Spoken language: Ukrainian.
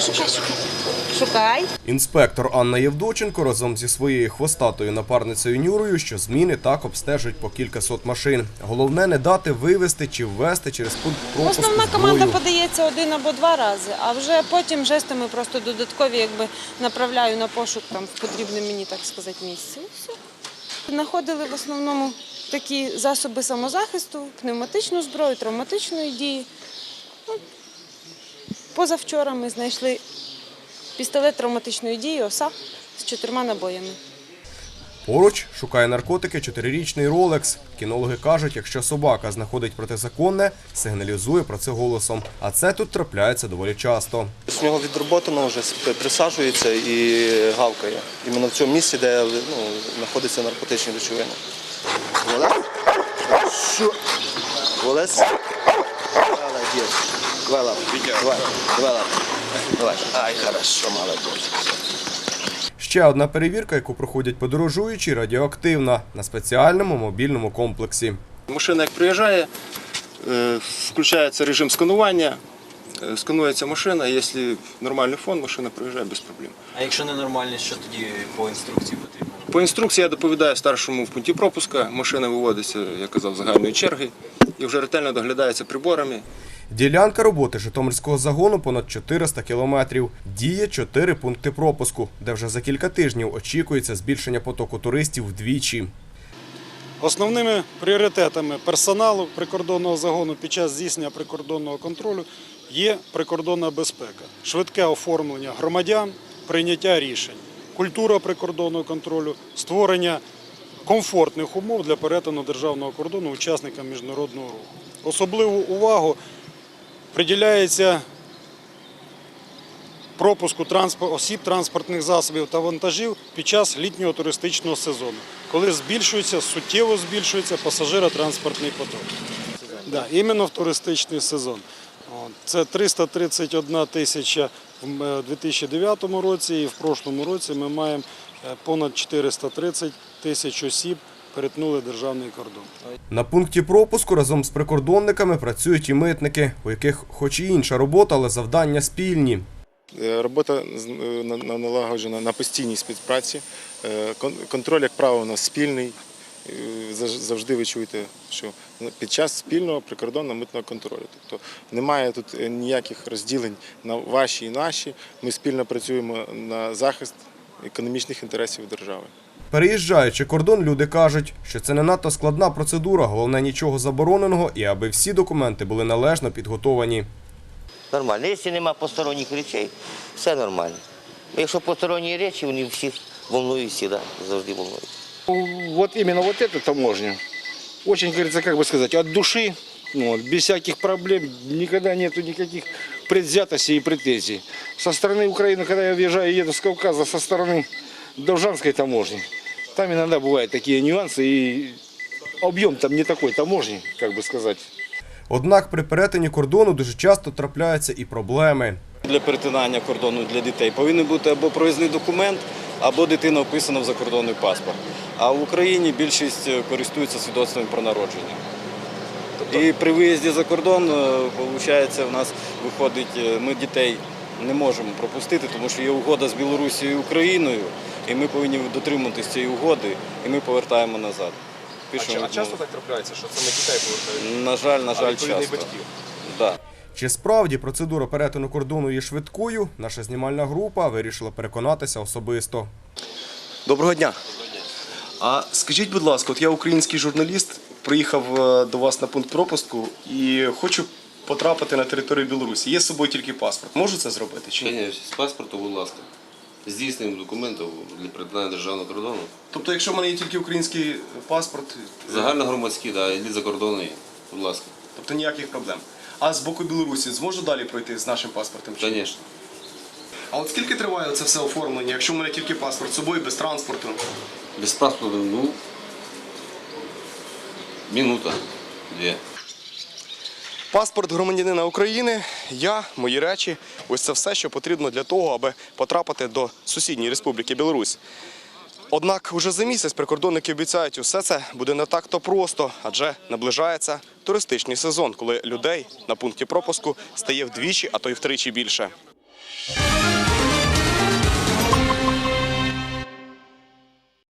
Шукай, шукай. Шукай. Інспектор Анна Євдоченко разом зі своєю хвостатою напарницею Нюрою щозміни так обстежують по кількасот машин. Головне не дати вивезти чи ввести через пункт пропуску Основна команда зброю. подається один або два рази, а вже потім жестами просто додаткові якби направляю на пошук там в потрібне мені, так сказати, місце. І все. Знаходили в основному такі засоби самозахисту, пневматичну зброю, травматичної дії. Позавчора ми знайшли пістолет травматичної дії ОСА з чотирма набоями. Поруч шукає наркотики чотирирічний Ролекс. Кінологи кажуть, якщо собака знаходить протизаконне, сигналізує про це голосом. А це тут трапляється доволі часто. З нього відроботано вже присаджується і гавкає. Іменно в цьому місці, де ну, знаходяться наркотичні речовини. Волес? Що? Волес? Молодець. Давай лапу. Давай, давай лапу. Давай. Ай, хорошо, молодець. Ще одна перевірка, яку проходять подорожуючі, радіоактивна на спеціальному мобільному комплексі. Машина як приїжджає, е, включається режим сканування, е, сканується машина, якщо нормальний фон, машина приїжджає без проблем. А якщо ненормальні, що тоді по інструкції потрібно? По інструкції я доповідаю старшому в пункті пропуска, машина виводиться, як казав, загальної черги і вже ретельно доглядається приборами. Ділянка роботи Житомирського загону понад 400 кілометрів. Діє 4 пункти пропуску, де вже за кілька тижнів очікується збільшення потоку туристів вдвічі. Основними пріоритетами персоналу прикордонного загону під час здійснення прикордонного контролю є прикордонна безпека, швидке оформлення громадян, прийняття рішень, культура прикордонного контролю, створення комфортних умов для перетину державного кордону учасникам міжнародного руху. Особливу увагу приділяється пропуску осіб, транспортних засобів та вантажів під час літнього туристичного сезону, коли збільшується, суттєво збільшується пасажиротранспортний поток. Да, іменно в туристичний сезон. Це 331 тисяча в е, 2009 році і в прошлому році ми маємо е, понад 430 тисяч осіб перетнули державний кордон. На пункті пропуску разом з прикордонниками працюють і митники, у яких хоч і інша робота, але завдання спільні. Е, Робота е, на- на- налагоджена на постійній співпраці. Е, Контроль, як правило, у нас спільний. Завжди ви чуєте, що під час спільного прикордонного митного контролю. Тобто немає тут ніяких розділень на ваші і наші. Ми спільно працюємо на захист економічних інтересів держави. Переїжджаючи кордон, люди кажуть, що це не надто складна процедура, головне нічого забороненого і аби всі документи були належно підготовані. Нормально. Якщо нема посторонніх речей, все нормально. Якщо посторонні речі, вони всіх волнують завжди, завжди волнують. вот именно вот эта таможня, очень, говорится, как бы сказать, от души, ну, без всяких проблем, никогда нету никаких предвзятостей и претензий. Со стороны Украины, когда я въезжаю, еду с Кавказа, со стороны Должанской таможни, там иногда бывают такие нюансы, и объем там не такой таможни, как бы сказать. Однак при перетині кордону дуже часто трапляються і проблеми. Для перетинання кордону для дітей повинен бути або проїзний документ, або дитина вписана в закордонний паспорт. А в Україні більшість е, користується свідоцтвом про народження. І при виїзді за кордон, виходить, в нас виходить, е, ми дітей не можемо пропустити, тому що є угода з Білорусією і Україною, і ми повинні дотримуватися цієї угоди, і ми повертаємо назад. Пишемо, ну, так трапляється, що саме дітей повертають? на жаль, на жаль, часто. батьків. Да. Чи справді процедура перетину кордону є швидкою? Наша знімальна група вирішила переконатися особисто. Доброго дня. А скажіть, будь ласка, от я український журналіст, приїхав е, до вас на пункт пропуску і хочу потрапити на територію Білорусі. Є з собою тільки паспорт. Можу це зробити чи ні? З паспорту, будь ласка. Здійснення документів для придбання державного кордону. Тобто, якщо в мене є тільки український паспорт, е, Загальногромадські, да, і закордонний, будь ласка. тобто ніяких проблем. А з боку Білорусі зможу далі пройти з нашим паспортом? Звісно. А от скільки триває це все оформлення, якщо в мене тільки паспорт з собою без транспорту? Без паспорту, ну, минута, дві. Паспорт громадянина України, я, мої речі, ось це все, що потрібно для того, аби потрапити до сусідньої республіки Білорусь. Однак уже за місяць прикордонники обіцяють, усе це буде не так-то просто, адже наближається туристичний сезон, коли людей на пункті пропуску стає вдвічі, а то й втричі більше.